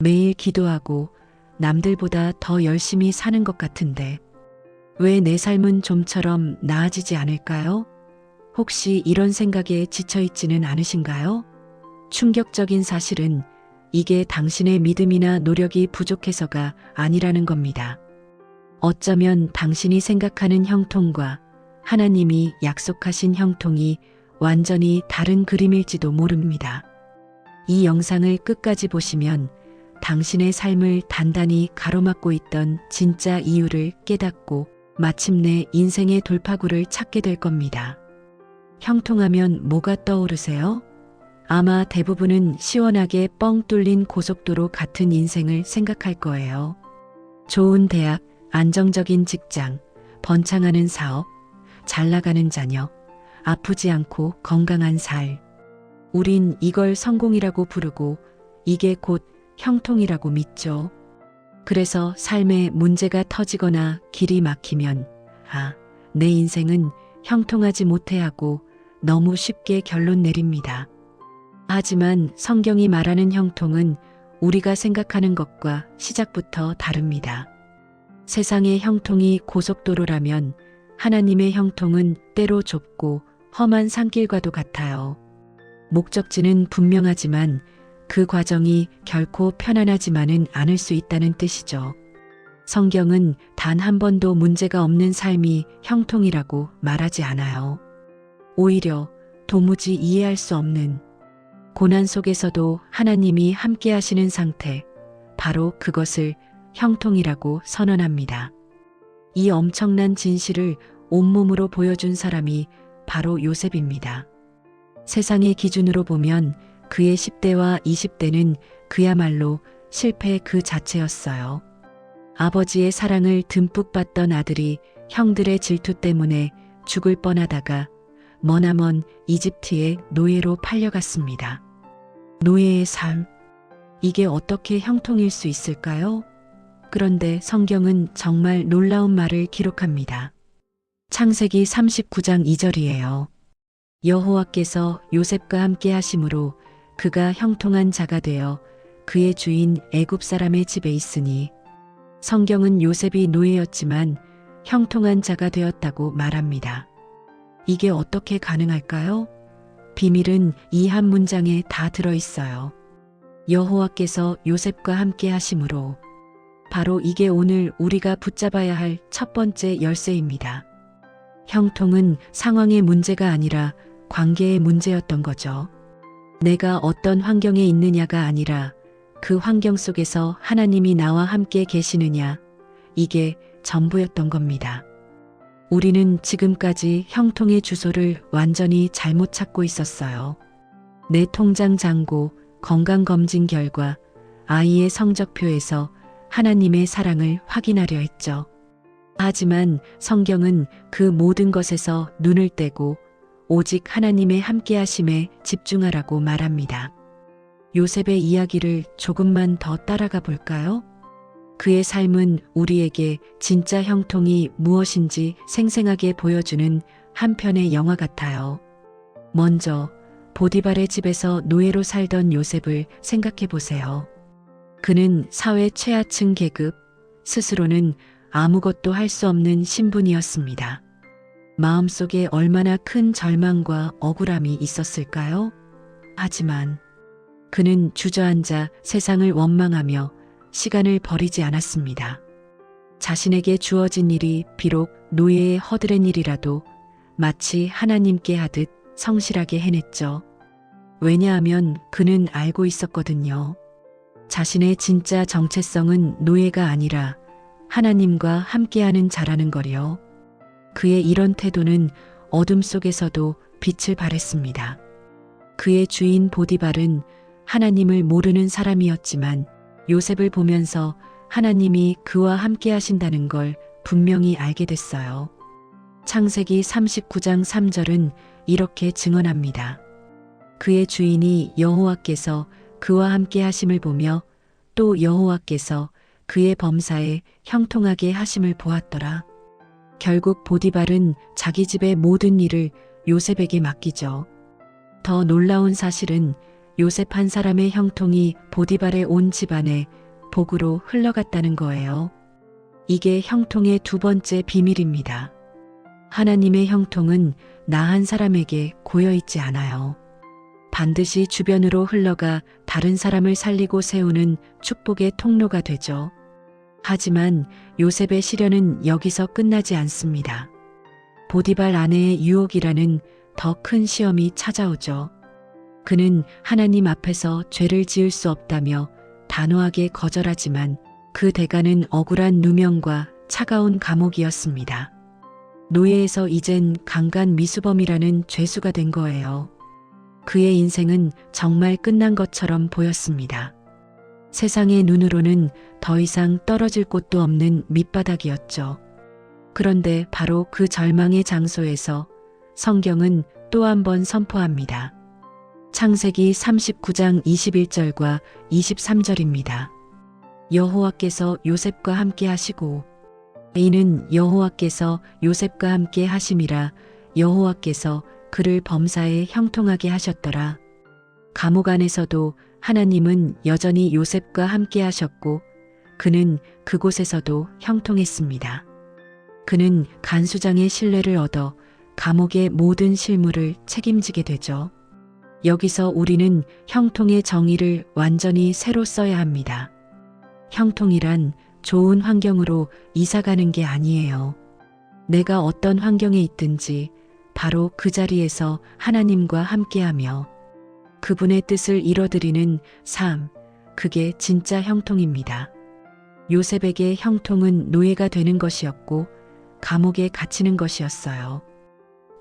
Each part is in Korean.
매일 기도하고 남들보다 더 열심히 사는 것 같은데 왜 내 삶은 좀처럼 나아지지 않을까요? 혹시 이런 생각에 지쳐있지는 않으신가요? 충격적인 사실은 이게 당신의 믿음이나 노력이 부족해서가 아니라는 겁니다. 어쩌면 당신이 생각하는 형통과 하나님이 약속하신 형통이 완전히 다른 그림일지도 모릅니다. 이 영상을 끝까지 보시면 당신의 삶을 단단히 가로막고 있던 진짜 이유를 깨닫고 마침내 인생의 돌파구를 찾게 될 겁니다. 형통하면 뭐가 떠오르세요? 아마 대부분은 시원하게 뻥 뚫린 고속도로 같은 인생을 생각할 거예요. 좋은 대학, 안정적인 직장, 번창하는 사업, 잘 나가는 자녀, 아프지 않고 건강한 살. 우린 이걸 성공이라고 부르고 이게 곧 형통이라고 믿죠. 그래서 삶에 문제가 터지거나 길이 막히면, 아, 내 인생은 형통하지 못해 하고 너무 쉽게 결론 내립니다. 하지만 성경이 말하는 형통은 우리가 생각하는 것과 시작부터 다릅니다. 세상의 형통이 고속도로라면 하나님의 형통은 때로 좁고 험한 산길과도 같아요. 목적지는 분명하지만 그 과정이 결코 편안하지만은 않을 수 있다는 뜻이죠. 성경은 단 한 번도 문제가 없는 삶이 형통이라고 말하지 않아요. 오히려 도무지 이해할 수 없는 고난 속에서도 하나님이 함께 하시는 상태, 바로 그것을 형통이라고 선언합니다. 이 엄청난 진실을 온몸으로 보여준 사람이 바로 요셉입니다. 세상의 기준으로 보면 그의 10대와 20대는 그야말로 실패 그 자체였어요. 아버지의 사랑을 듬뿍 받던 아들이 형들의 질투 때문에 죽을 뻔하다가 머나먼 이집트의 노예로 팔려갔습니다. 노예의 삶. 이게 어떻게 형통일 수 있을까요? 그런데 성경은 정말 놀라운 말을 기록합니다. 창세기 39장 2절이에요. 여호와께서 요셉과 함께 하심으로 그가 형통한 자가 되어 그의 주인 애굽 사람의 집에 있으니 성경은 요셉이 노예였지만 형통한 자가 되었다고 말합니다. 이게 어떻게 가능할까요? 비밀은 이 한 문장에 다 들어 있어요. 여호와께서 요셉과 함께 하심으로 바로 이게 오늘 우리가 붙잡아야 할 첫 번째 열쇠입니다. 형통은 상황의 문제가 아니라 관계의 문제였던 거죠. 내가 어떤 환경에 있느냐가 아니라 그 환경 속에서 하나님이 나와 함께 계시느냐, 이게 전부였던 겁니다. 우리는 지금까지 형통의 주소를 완전히 잘못 찾고 있었어요. 내 통장 잔고, 건강검진 결과, 아이의 성적표에서 하나님의 사랑을 확인하려 했죠. 하지만 성경은 그 모든 것에서 눈을 떼고 오직 하나님의 함께하심에 집중하라고 말합니다. 요셉의 이야기를 조금만 더 따라가 볼까요? 그의 삶은 우리에게 진짜 형통이 무엇인지 생생하게 보여주는 한 편의 영화 같아요. 먼저 보디발의 집에서 노예로 살던 요셉을 생각해 보세요. 그는 사회 최하층 계급, 스스로는 아무것도 할 수 없는 신분이었습니다. 마음속에 얼마나 큰 절망과 억울함이 있었을까요? 하지만 그는 주저앉아 세상을 원망하며 시간을 버리지 않았습니다. 자신에게 주어진 일이 비록 노예의 허드렛 일이라도 마치 하나님께 하듯 성실하게 해냈죠. 왜냐하면 그는 알고 있었거든요. 자신의 진짜 정체성은 노예가 아니라 하나님과 함께하는 자라는 거요. 그의 이런 태도는 어둠 속에서도 빛을 발했습니다. 그의 주인 보디발은 하나님을 모르는 사람이었지만 요셉을 보면서 하나님이 그와 함께 하신다는 걸 분명히 알게 됐어요. 창세기 39장 3절은 이렇게 증언합니다. 그의 주인이 여호와께서 그와 함께 하심을 보며 또 여호와께서 그의 범사에 형통하게 하심을 보았더라. 결국 보디발은 자기 집의 모든 일을 요셉에게 맡기죠. 더 놀라운 사실은 요셉 한 사람의 형통이 보디발의 온 집안에 복으로 흘러갔다는 거예요. 이게 형통의 두 번째 비밀입니다. 하나님의 형통은 나 한 사람에게 고여 있지 않아요. 반드시 주변으로 흘러가 다른 사람을 살리고 세우는 축복의 통로가 되죠. 하지만 요셉의 시련은 여기서 끝나지 않습니다. 보디발 아내의 유혹이라는 더 큰 시험이 찾아오죠. 그는 하나님 앞에서 죄를 지을 수 없다며 단호하게 거절하지만 그 대가는 억울한 누명과 차가운 감옥이었습니다. 노예에서 이젠 강간 미수범이라는 죄수가 된 거예요. 그의 인생은 정말 끝난 것처럼 보였습니다. 세상의 눈으로는 더 이상 떨어질 곳도 없는 밑바닥이었죠. 그런데 바로 그 절망의 장소에서 성경은 또 한 번 선포합니다. 창세기 39장 21절과 23절입니다. 여호와께서 요셉과 함께 하시고 이는 여호와께서 요셉과 함께 하심이라 여호와께서 그를 범사에 형통하게 하셨더라. 감옥 안에서도 하나님은 여전히 요셉과 함께 하셨고 그는 그곳에서도 형통했습니다. 그는 간수장의 신뢰를 얻어 감옥의 모든 실무를 책임지게 되죠. 여기서 우리는 형통의 정의를 완전히 새로 써야 합니다. 형통이란 좋은 환경으로 이사 가는 게 아니에요. 내가 어떤 환경에 있든지 바로 그 자리에서 하나님과 함께하며 그분의 뜻을 이뤄드리는 삶, 그게 진짜 형통입니다. 요셉에게 형통은 노예가 되는 것이었고 감옥에 갇히는 것이었어요.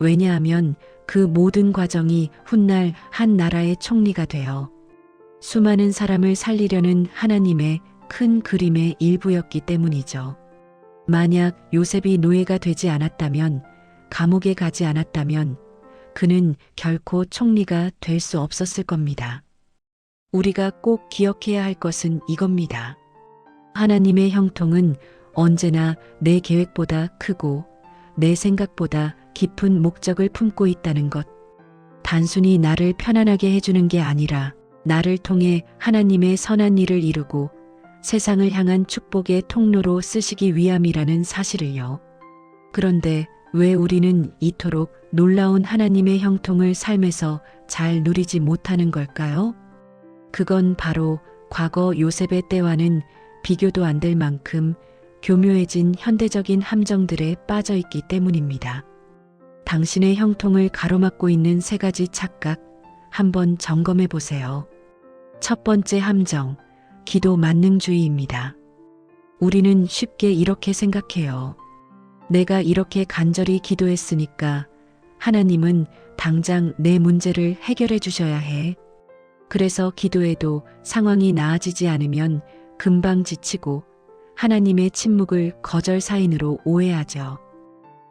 왜냐하면 그 모든 과정이 훗날 한 나라의 총리가 되어 수많은 사람을 살리려는 하나님의 큰 그림의 일부였기 때문이죠. 만약 요셉이 노예가 되지 않았다면, 감옥에 가지 않았다면, 그는 결코 총리가 될 수 없었을 겁니다. 우리가 꼭 기억해야 할 것은 이겁니다. 하나님의 형통은 언제나 내 계획보다 크고 내 생각보다 깊은 목적을 품고 있다는 것. 단순히 나를 편안하게 해주는 게 아니라 나를 통해 하나님의 선한 일을 이루고 세상을 향한 축복의 통로로 쓰시기 위함이라는 사실을요. 그런데 왜 우리는 이토록 놀라운 하나님의 형통을 삶에서 잘 누리지 못하는 걸까요? 그건 바로 과거 요셉의 때와는 비교도 안 될 만큼 교묘해진 현대적인 함정들에 빠져 있기 때문입니다. 당신의 형통을 가로막고 있는 세 가지 착각 한번 점검해 보세요. 첫 번째 함정, 기도 만능주의입니다. 우리는 쉽게 이렇게 생각해요. 내가 이렇게 간절히 기도했으니까 하나님은 당장 내 문제를 해결해 주셔야 해. 그래서 기도해도 상황이 나아지지 않으면 금방 지치고 하나님의 침묵을 거절 사인으로 오해하죠.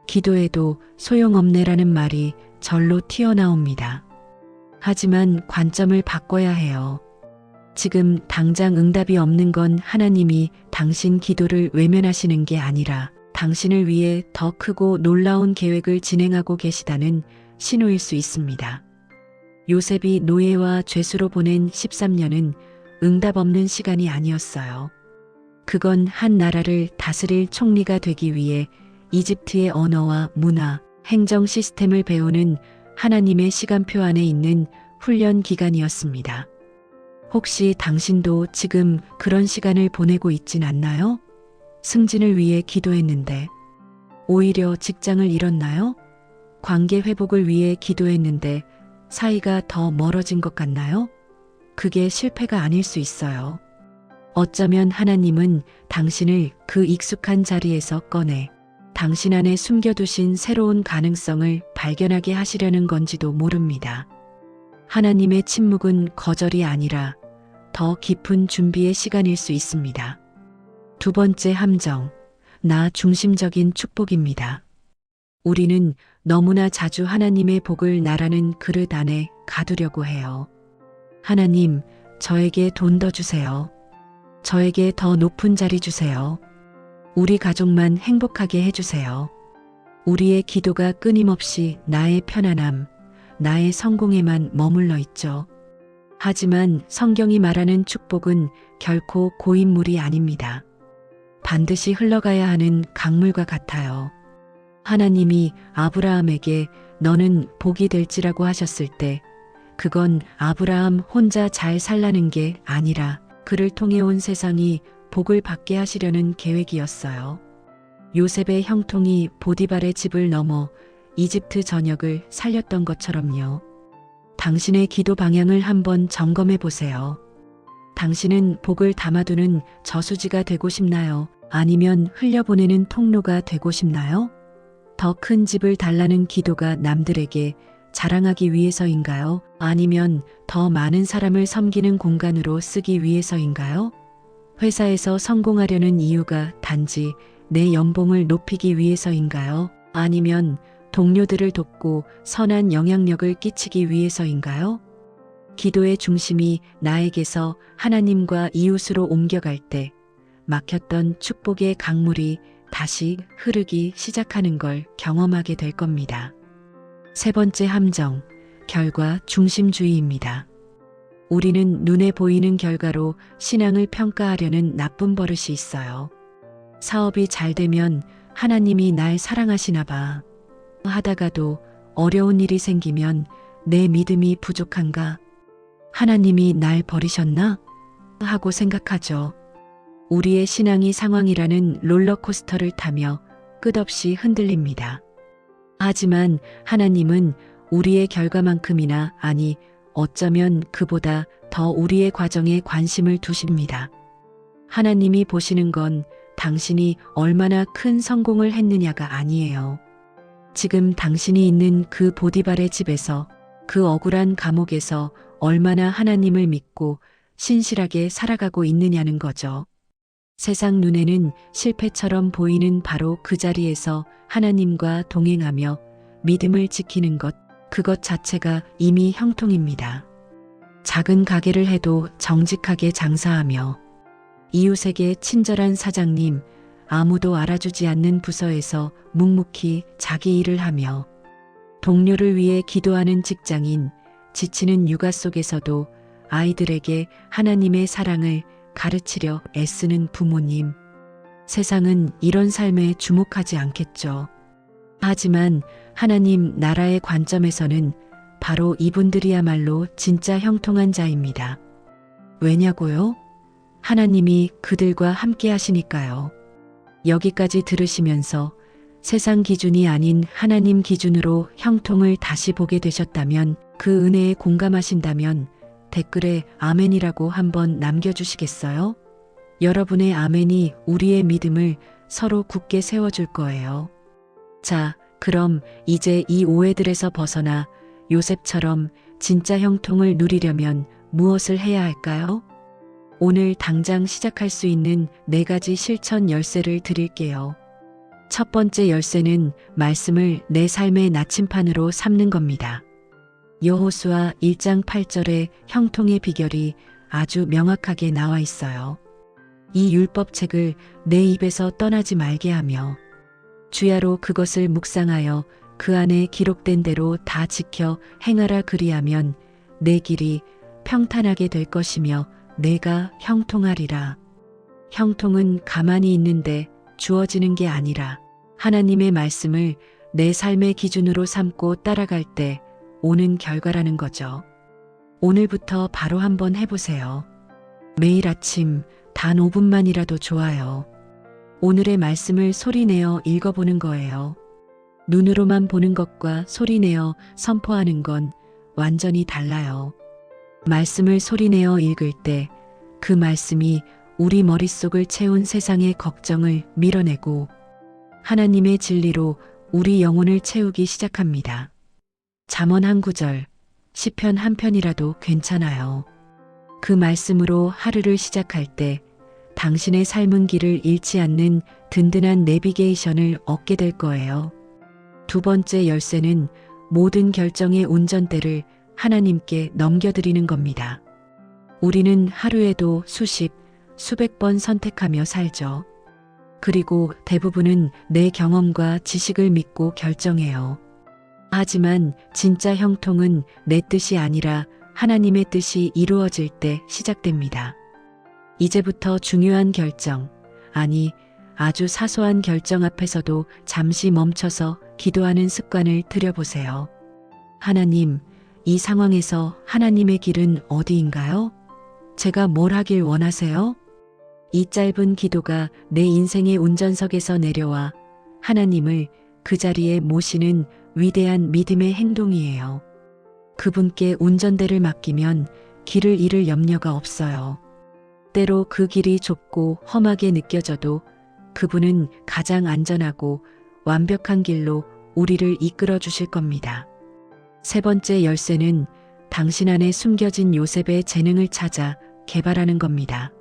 기도해도 소용없네라는 말이 절로 튀어나옵니다. 하지만 관점을 바꿔야 해요. 지금 당장 응답이 없는 건 하나님이 당신 기도를 외면하시는 게 아니라 당신을 위해 더 크고 놀라운 계획을 진행하고 계시다는 신호일 수 있습니다. 요셉이 노예와 죄수로 보낸 13년은 응답 없는 시간이 아니었어요. 그건 한 나라를 다스릴 총리가 되기 위해 이집트의 언어와 문화, 행정 시스템을 배우는 하나님의 시간표 안에 있는 훈련 기간이었습니다. 혹시 당신도 지금 그런 시간을 보내고 있진 않나요? 승진을 위해 기도했는데, 오히려 직장을 잃었나요? 관계 회복을 위해 기도했는데 사이가 더 멀어진 것 같나요? 그게 실패가 아닐 수 있어요. 어쩌면 하나님은 당신을 그 익숙한 자리에서 꺼내 당신 안에 숨겨두신 새로운 가능성을 발견하게 하시려는 건지도 모릅니다. 하나님의 침묵은 거절이 아니라 더 깊은 준비의 시간일 수 있습니다. 두 번째 함정, 나 중심적인 축복입니다. 우리는 너무나 자주 하나님의 복을 나라는 그릇 안에 가두려고 해요. 하나님, 저에게 돈 더 주세요. 저에게 더 높은 자리 주세요. 우리 가족만 행복하게 해주세요. 우리의 기도가 끊임없이 나의 편안함, 나의 성공에만 머물러 있죠. 하지만 성경이 말하는 축복은 결코 고인물이 아닙니다. 반드시 흘러가야 하는 강물과 같아요. 하나님이 아브라함에게 너는 복이 될지라고 하셨을 때 그건 아브라함 혼자 잘 살라는 게 아니라 그를 통해 온 세상이 복을 받게 하시려는 계획이었어요. 요셉의 형통이 보디발의 집을 넘어 이집트 전역을 살렸던 것처럼요. 당신의 기도 방향을 한번 점검해 보세요. 당신은 복을 담아두는 저수지가 되고 싶나요? 아니면 흘려보내는 통로가 되고 싶나요? 더 큰 집을 달라는 기도가 남들에게 자랑하기 위해서인가요? 아니면 더 많은 사람을 섬기는 공간으로 쓰기 위해서인가요? 회사에서 성공하려는 이유가 단지 내 연봉을 높이기 위해서인가요? 아니면 동료들을 돕고 선한 영향력을 끼치기 위해서인가요? 기도의 중심이 나에게서 하나님과 이웃으로 옮겨갈 때 막혔던 축복의 강물이 다시 흐르기 시작하는 걸 경험하게 될 겁니다. 세 번째 함정, 결과 중심주의입니다. 우리는 눈에 보이는 결과로 신앙을 평가하려는 나쁜 버릇이 있어요. 사업이 잘 되면 하나님이 날 사랑하시나 봐. 하다가도 어려운 일이 생기면 내 믿음이 부족한가? 하나님이 날 버리셨나? 하고 생각하죠. 우리의 신앙이 상황이라는 롤러코스터를 타며 끝없이 흔들립니다. 하지만 하나님은 우리의 결과만큼이나 아니 어쩌면 그보다 더 우리의 과정에 관심을 두십니다. 하나님이 보시는 건 당신이 얼마나 큰 성공을 했느냐가 아니에요. 지금 당신이 있는 그 보디발의 집에서 그 억울한 감옥에서 얼마나 하나님을 믿고 신실하게 살아가고 있느냐는 거죠. 세상 눈에는 실패처럼 보이는 바로 그 자리에서 하나님과 동행하며 믿음을 지키는 것, 그것 자체가 이미 형통입니다. 작은 가게를 해도 정직하게 장사하며 이웃에게 친절한 사장님, 아무도 알아주지 않는 부서에서 묵묵히 자기 일을 하며 동료를 위해 기도하는 직장인, 지치는 육아 속에서도 아이들에게 하나님의 사랑을 가르치려 애쓰는 부모님. 세상은 이런 삶에 주목하지 않겠죠. 하지만 하나님 나라의 관점에서는 바로 이분들이야말로 진짜 형통한 자입니다. 왜냐고요? 하나님이 그들과 함께 하시니까요. 여기까지 들으시면서 세상 기준이 아닌 하나님 기준으로 형통을 다시 보게 되셨다면 그 은혜에 공감하신다면 댓글에 아멘이라고 한번 남겨주시겠어요? 여러분의 아멘이 우리의 믿음을 서로 굳게 세워줄 거예요. 자, 그럼 이제 이 오해들에서 벗어나 요셉처럼 진짜 형통을 누리려면 무엇을 해야 할까요? 오늘 당장 시작할 수 있는 네 가지 실천 열쇠를 드릴게요. 첫 번째 열쇠는 말씀을 내 삶의 나침판으로 삼는 겁니다. 여호수아 1장 8절에 형통의 비결이 아주 명확하게 나와 있어요. 이 율법책을 내 입에서 떠나지 말게 하며 주야로 그것을 묵상하여 그 안에 기록된 대로 다 지켜 행하라 그리하면 내 길이 평탄하게 될 것이며 내가 형통하리라. 형통은 가만히 있는데 주어지는 게 아니라 하나님의 말씀을 내 삶의 기준으로 삼고 따라갈 때 오는 결과라는 거죠. 오늘부터 바로 한번 해보세요. 매일 아침 단 5분만이라도 좋아요. 오늘의 말씀을 소리내어 읽어보는 거예요. 눈으로만 보는 것과 소리내어 선포하는 건 완전히 달라요. 말씀을 소리내어 읽을 때 그 말씀이 우리 머릿속을 채운 세상의 걱정을 밀어내고 하나님의 진리로 우리 영혼을 채우기 시작합니다. 잠언 한 구절, 시편 한 편이라도 괜찮아요. 그 말씀으로 하루를 시작할 때 당신의 삶은 길을 잃지 않는 든든한 내비게이션을 얻게 될 거예요. 두 번째 열쇠는 모든 결정의 운전대를 하나님께 넘겨드리는 겁니다. 우리는 하루에도 수십, 수백 번 선택하며 살죠. 그리고 대부분은 내 경험과 지식을 믿고 결정해요. 하지만 진짜 형통은 내 뜻이 아니라 하나님의 뜻이 이루어질 때 시작됩니다. 이제부터 중요한 결정, 아니, 아주 사소한 결정 앞에서도 잠시 멈춰서 기도하는 습관을 들여보세요. 하나님, 이 상황에서 하나님의 길은 어디인가요? 제가 뭘 하길 원하세요? 이 짧은 기도가 내 인생의 운전석에서 내려와 하나님을 그 자리에 모시는 위대한 믿음의 행동이에요. 그분께 운전대를 맡기면 길을 잃을 염려가 없어요. 때로 그 길이 좁고 험하게 느껴져도 그분은 가장 안전하고 완벽한 길로 우리를 이끌어 주실 겁니다. 세 번째 열쇠는 당신 안에 숨겨진 요셉의 재능을 찾아 개발하는 겁니다.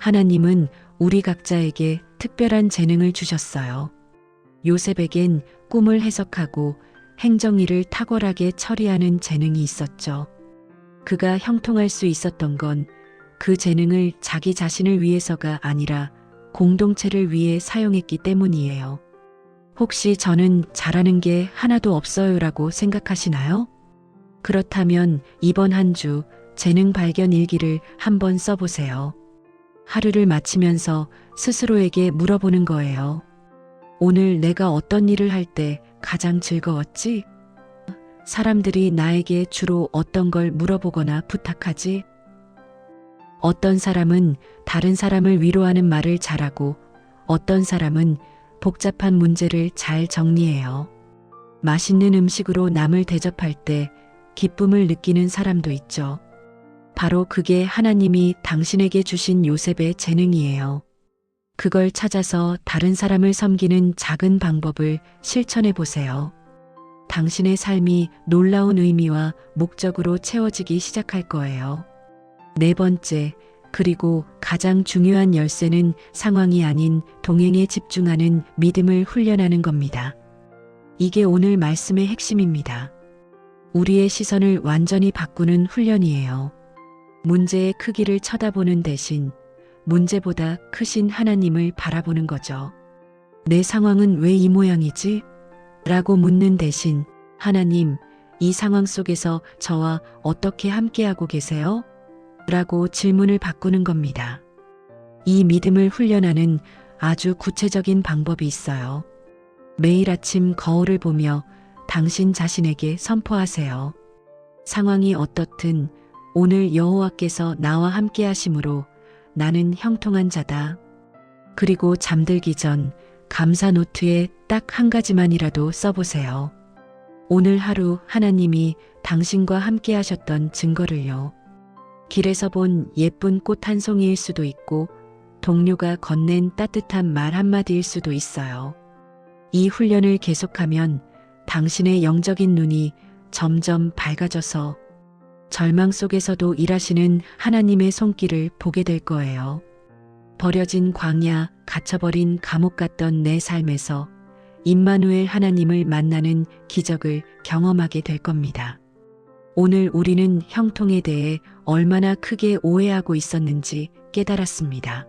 하나님은 우리 각자에게 특별한 재능을 주셨어요. 요셉에겐 꿈을 해석하고 행정일을 탁월하게 처리하는 재능이 있었죠. 그가 형통할 수 있었던 건 그 재능을 자기 자신을 위해서가 아니라 공동체를 위해 사용했기 때문이에요. 혹시 저는 잘하는 게 하나도 없어요라고 생각하시나요? 그렇다면 이번 한 주 재능 발견 일기를 한번 써보세요. 하루를 마치면서 스스로에게 물어보는 거예요. 오늘 내가 어떤 일을 할 때 가장 즐거웠지? 사람들이 나에게 주로 어떤 걸 물어보거나 부탁하지? 어떤 사람은 다른 사람을 위로하는 말을 잘하고 어떤 사람은 복잡한 문제를 잘 정리해요. 맛있는 음식으로 남을 대접할 때 기쁨을 느끼는 사람도 있죠. 바로 그게 하나님이 당신에게 주신 요셉의 재능이에요. 그걸 찾아서 다른 사람을 섬기는 작은 방법을 실천해 보세요. 당신의 삶이 놀라운 의미와 목적으로 채워지기 시작할 거예요. 네 번째, 그리고 가장 중요한 열쇠는 상황이 아닌 동행에 집중하는 믿음을 훈련하는 겁니다. 이게 오늘 말씀의 핵심입니다. 우리의 시선을 완전히 바꾸는 훈련이에요. 문제의 크기를 쳐다보는 대신 문제보다 크신 하나님을 바라보는 거죠. 내 상황은 왜 이 모양이지? 라고 묻는 대신 하나님, 이 상황 속에서 저와 어떻게 함께하고 계세요? 라고 질문을 바꾸는 겁니다. 이 믿음을 훈련하는 아주 구체적인 방법이 있어요. 매일 아침 거울을 보며 당신 자신에게 선포하세요. 상황이 어떻든 오늘 여호와께서 나와 함께 하심으로 나는 형통한 자다. 그리고 잠들기 전 감사 노트에 딱 한 가지만이라도 써보세요. 오늘 하루 하나님이 당신과 함께 하셨던 증거를요. 길에서 본 예쁜 꽃 한 송이일 수도 있고 동료가 건넨 따뜻한 말 한마디일 수도 있어요. 이 훈련을 계속하면 당신의 영적인 눈이 점점 밝아져서 절망 속에서도 일하시는 하나님의 손길을 보게 될 거예요. 버려진 광야, 갇혀버린 감옥 같던 내 삶에서 임마누엘 하나님을 만나는 기적을 경험하게 될 겁니다. 오늘 우리는 형통에 대해 얼마나 크게 오해하고 있었는지 깨달았습니다.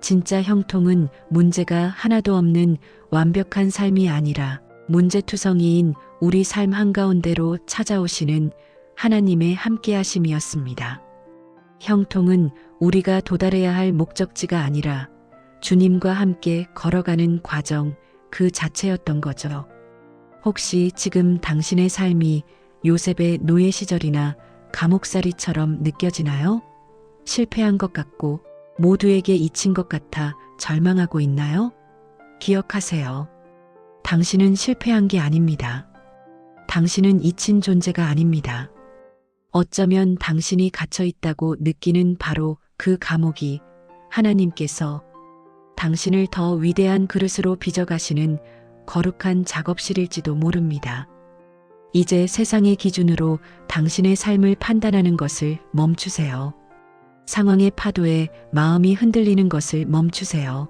진짜 형통은 문제가 하나도 없는 완벽한 삶이 아니라 문제투성이인 우리 삶 한가운데로 찾아오시는 하나님의 함께하심이었습니다. 형통은 우리가 도달해야 할 목적지가 아니라 주님과 함께 걸어가는 과정 그 자체였던 거죠. 혹시 지금 당신의 삶이 요셉의 노예 시절이나 감옥살이처럼 느껴지나요? 실패한 것 같고 모두에게 잊힌 것 같아 절망하고 있나요? 기억하세요. 당신은 실패한 게 아닙니다. 당신은 잊힌 존재가 아닙니다. 어쩌면 당신이 갇혀 있다고 느끼는 바로 그 감옥이 하나님께서 당신을 더 위대한 그릇으로 빚어가시는 거룩한 작업실일지도 모릅니다. 이제 세상의 기준으로 당신의 삶을 판단하는 것을 멈추세요. 상황의 파도에 마음이 흔들리는 것을 멈추세요.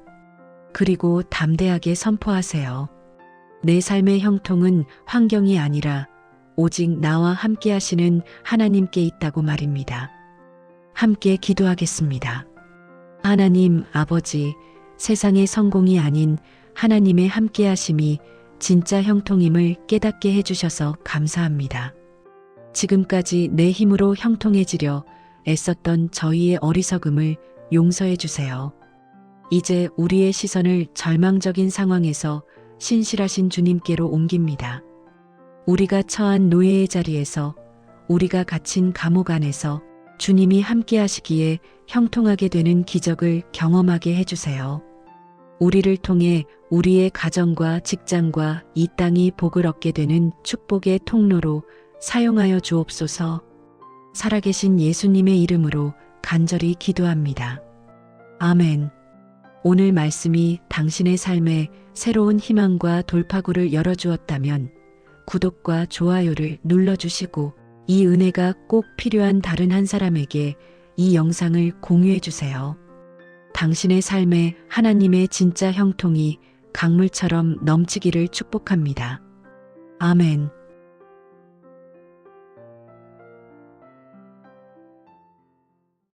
그리고 담대하게 선포하세요. 내 삶의 형통은 환경이 아니라 오직 나와 함께 하시는 하나님께 있다고 말입니다. 함께 기도하겠습니다. 하나님 아버지, 세상의 성공이 아닌 하나님의 함께 하심이 진짜 형통임을 깨닫게 해주셔서 감사합니다. 지금까지 내 힘으로 형통해지려 애썼던 저희의 어리석음을 용서해 주세요. 이제 우리의 시선을 절망적인 상황에서 신실하신 주님께로 옮깁니다. 우리가 처한 노예의 자리에서 우리가 갇힌 감옥 안에서 주님이 함께 하시기에 형통하게 되는 기적을 경험하게 해주세요. 우리를 통해 우리의 가정과 직장과 이 땅이 복을 얻게 되는 축복의 통로로 사용하여 주옵소서 살아계신 예수님의 이름으로 간절히 기도합니다. 아멘. 오늘 말씀이 당신의 삶에 새로운 희망과 돌파구를 열어주었다면 구독과 좋아요를 눌러주시고 이 은혜가 꼭 필요한 다른 한 사람에게 이 영상을 공유해 주세요. 당신의 삶에 하나님의 진짜 형통이 강물처럼 넘치기를 축복합니다. 아멘.